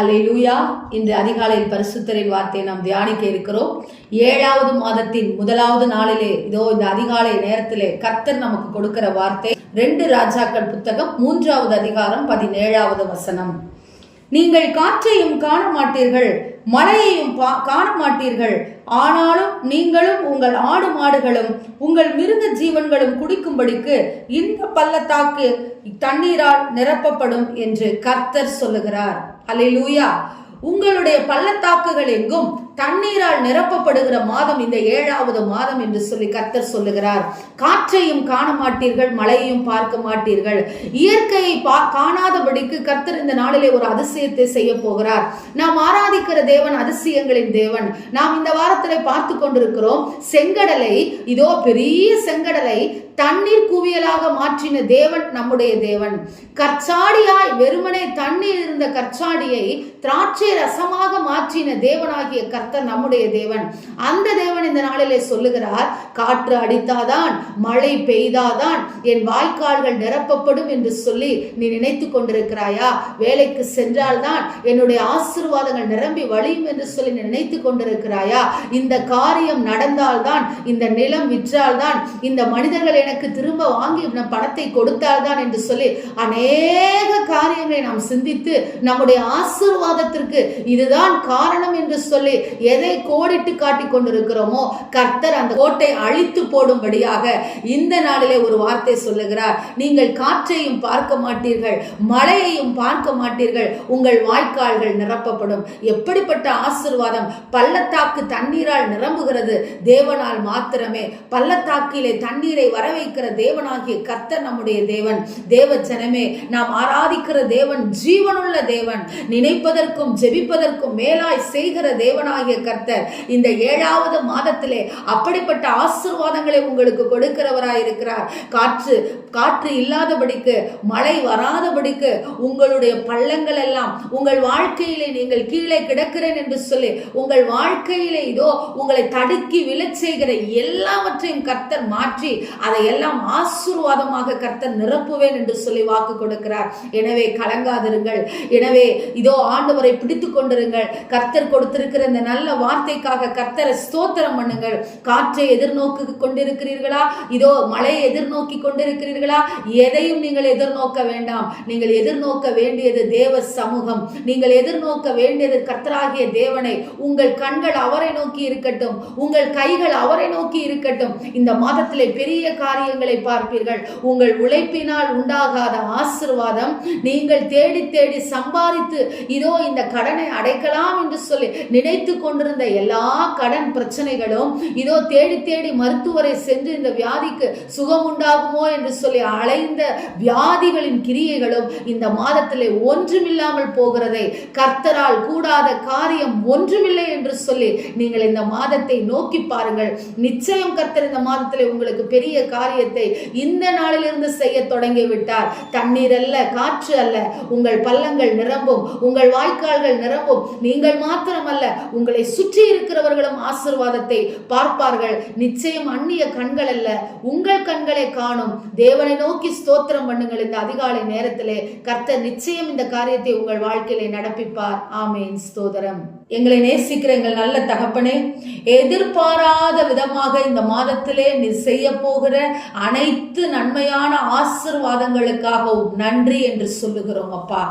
ஹalleluya. இந்த அதிகாலையில் பரிசுத்தரின் வார்த்தையை நாம் தியானிக்க இருக்கிறோம். ஏழாவது மாதத்தின் முதலாவது நாளிலே இதோ இந்த அதிகாலை நேரத்திலே கர்த்தர் நமக்கு கொடுக்கிற வார்த்தை ரெண்டு ராஜாக்கள் புத்தகம் மூன்றாவது அதிகாரம் பதினேழாவது வசனம். நீங்கள் காற்றையும் காண மாட்டீர்கள் மழையையும் பா- காண மாட்டீர்கள் ஆனாலும் நீங்களும் உங்கள் ஆடு மாடுகளும் உங்கள் மிருக ஜீவன்களும் குடிக்கும்படிக்கு இந்த பள்ளத்தாக்கு தண்ணீரால் நிரப்பப்படும் என்று கர்த்தர் சொல்லுகிறார். அல்லேலூயா உங்களுடைய பள்ளத்தாக்குகள் எங்கும் தண்ணீரால் நிரப்பப்படுகிற மாதம் இந்த ஏழாவது மாதம் என்று சொல்லி கர்த்தர் சொல்லுகிறார். காற்றையும் காண மாட்டீர்கள் மழையையும் பார்க்க மாட்டீர்கள் இயற்கையை பா- காணாதபடிக்கு கர்த்தர் இந்த நாளிலே ஒரு அதிசயத்தை செய்ய போகிறார். நாம் ஆராதிக்கிற தேவன் அதிசயங்களின் தேவன். நாம் இந்த வாரத்தில் பார்த்து கொண்டிருக்கிறோம் செங்கடலை இதோ பெரிய செங்கடலை தண்ணீர் குவியலாக மாற்றின தேவன் நம்முடைய தேவன். கற்சாடியாய் வெறுமனே தண்ணீர் இருந்த கற்சாடியை திராட்சை ரசமாக மாற்றின தேவனாகிய கர்த்தர் நம்முடைய தேவன். அந்த தேவன் இந்த நாளிலே சொல்லுகிறார் காற்று அடித்தாதான் மழை பெய்தாதான் என் வாய்க்கால்கள் நிரப்பப்படும் என்று சொல்லி நீ நினைத்து கொண்டிருக்கிறாயா? வேலைக்கு சென்றால்தான் என்னுடைய ஆசீர்வாதங்கள் நிரம்பி வழியும் என்று சொல்லி நினைத்து கொண்டிருக்கிறாயா? இந்த காரியம் நடந்தால்தான் இந்த நிலம் விற்றால்தான் இந்த மனிதர்கள் எனக்கு திரும்ப வாங்கி பணத்தை கொடுத்தால்தான் என்று சொல்லி அநேக காரியங்களை நாம் சிந்தித்து நம்முடைய ஆசீர்வாதத்திற்கு இதுதான் காரணம் என்று சொல்லி எதை கோடிட்டு காட்டிக் கொண்டிருக்கிறோமோ கர்த்தர் அந்த கோட்டை அழித்து போடும்படியாக இந்த நாளிலே ஒரு வார்த்தை சொல்லுகிறார். நீங்கள் காற்றையும் பார்க்க மாட்டீர்கள் மழையையும் பார்க்க மாட்டீர்கள் உங்கள் வாய்க்கால்கள் நிரப்பப்படும். எப்படிப்பட்ட ஆசீர்வாதம் பள்ளத்தாக்கு தண்ணீரால் நிரம்புகிறது? தேவனால் மாத்திரமே. பள்ளத்தாக்கிலே தண்ணீரை வர வைக்கிற தேவனாகிய கர்த்தர் நம்முடைய தேவன். தேவ ஜனமே நாம் ஆராதிக்கிற தேவன் ஜீவனுள்ள தேவன். நினைப்பதற்கும் ஜெபிப்பதற்கும் மேலாய் செய்கிற தேவனாகிய கர்த்தர் இந்த ஏழாவது மாதத்திலே அப்படிப்பட்ட ஆசீர்வாதங்களை உங்களுக்கு கொடுக்கிறவராய் இருக்கிறார் காற்று காற்று இல்லாதபடிக்கு மழை வராதபடிக்கு உங்களுடைய பள்ளங்கள் எல்லாம் உங்கள் வாழ்க்கையிலே நீங்கள் கீழே கிடக்கிறேன் என்று சொல்லி உங்கள் வாழ்க்கையிலே இதோ உங்களை தடுக்கி விழச் செய்கிற எல்லாவற்றையும் கர்த்தர் மாற்றி அதை எல்லாம் ஆசீர்வாதமாக கர்த்தர் நிரப்புவேன் என்று சொல்லி வாக்கு கொடுக்கிறார். எனவே கலங்காதிருங்கள். எனவே இதோ ஆண்டவரை பிடித்து கொண்டிருங்கள். கர்த்தர் கொடுத்திருக்கிற இந்த நல்ல வார்த்தைக்காக கர்த்தரை ஸ்தோத்திரம் பண்ணுங்கள். காற்றை எதிர்நோக்கி கொண்டிருக்கிறீர்களா? இதோ மழையை எதிர்நோக்கி கொண்டிருக்கிறீர்களா? எதையும் நீங்கள் எதிர்நோக்க வேண்டாம். நீங்கள் எதிர்நோக்க வேண்டியது தேவ சமூகம். நீங்கள் எதிர்நோக்க வேண்டியது கர்த்தராகிய தேவனை. உங்கள் கண்கள் அவரை நோக்கி இருக்கட்டும். உங்கள் கைகள் அவரை நோக்கி இருக்கட்டும். இந்த மாதத்திலே பெரிய காரியங்களை பார்ப்பீர்கள். உங்கள் உழைப்பினால் உண்டாகாத ஆசிர்வாதம் நீங்கள் தேடி தேடி சம்பாதித்து இதோ இந்த கடனை அடைக்கலாம் என்று சொல்லி நினைத்து கொண்டிருந்த எல்லா கடன் பிரச்சனைகளும் இதோ தேடி தேடி மருத்துவரை சென்று இந்த வியாதிக்கு சுகம் உண்டாகுமோ என்று சொல்லி அலைந்த வியாதிகளின் கிரியைகளும் இந்த மாதத்திலே ஒன்றுமில்லாமல் போகிறதை கர்த்தரால் கூடாத காரியம் ஒன்றுமில்லை என்று சொல்லி நீங்கள் இந்த மாதத்தை நோக்கி பாருங்கள். நிச்சயம் கர்த்தர் இந்த மாதத்திலே உங்களுக்கு பெரிய காரியத்தை இந்த நாளிலிருந்து செய்ய தொடங்கி விட்டார் தண்ணீர் அல்ல காற்று அல்ல உங்கள் பள்ளங்கள் நிரம்பும் உங்கள் வாய்க்கால்கள் நிரம்பும் நீங்கள் மாத்திரமல்ல உங்கள் சுற்றி இருக்கிறவர்களும் ஆசீர்வாதத்தை பார்ப்பார்கள். நிச்சயம் அந்நிய கண்கள் அல்ல உங்கள் கண்களை காணும். தேவனை நோக்கி ஸ்தோத்திரம் பண்ணுங்கள் இந்த அதிகாலை நேரத்திலே. கர்த்தர் நிச்சயம் இந்த காரியத்தை உங்கள் வாழ்க்கையிலே நடப்பிப்பார். ஆமேன். ஸ்தோதரம் எங்களை நேசிக்கிற எங்கள் நல்ல தகப்பனே எதிர்பாராத விதமாக இந்த மாதத்திலே நீ செய்ய போகிற அனைத்து நன்மையான ஆசிர்வாதங்களுக்காகவும் நன்றி என்று சொல்லுகிறோம் அப்பா.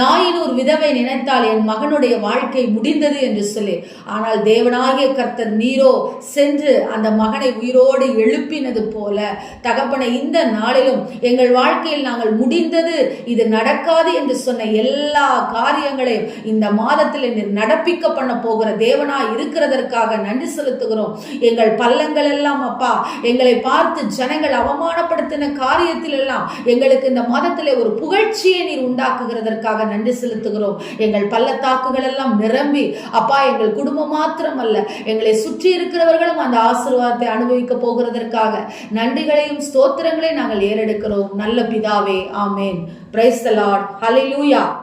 நாயின் ஒரு விதவை நினைத்தால் என் மகனுடைய வாழ்க்கை முடிந்தது என்று சொல்லி ஆனால் தேவனாகிய கர்த்தர் நீரோ சென்று அந்த மகனை உயிரோடு எழுப்பினது போல தகப்பனை இந்த நாளிலும் எங்கள் வாழ்க்கையில் நாங்கள் முடிந்தது இது நடக்காது என்று சொன்ன எல்லா காரியங்களையும் இந்த மாதத்தில் நடப்பிக்க பண்ண போகிற தேவனாய் இருக்கிறதற்காக நன்றி செலுத்துகிறோம். எங்கள் பள்ளங்கள் எல்லாம் அப்பா எங்களை பார்த்து ஜனங்கள் அவமானப்படுத்தின காரியத்தில் எல்லாம் எங்களுக்கு இந்த மாதத்திலே ஒரு புகழ்ச்சியை நீர் உண்டாக்குகிறதற்காக நன்றி செலுத்துகிறோம். எங்கள் பள்ளத்தாக்குகள் எல்லாம் நிரம்பி அப்பா எங்கள் குடும்பம் மாத்திரமல்ல எங்களை சுற்றி இருக்கிறவர்களும் அந்த ஆசீர்வாதத்தை அனுபவிக்க போகிறதற்காக நன்றிகளையும் ஸ்தோத்திரங்களையும் நாங்கள் ஏறெடுக்கிறோம். நல்ல பிதாவே ஆமேன். Price தலாட் Lord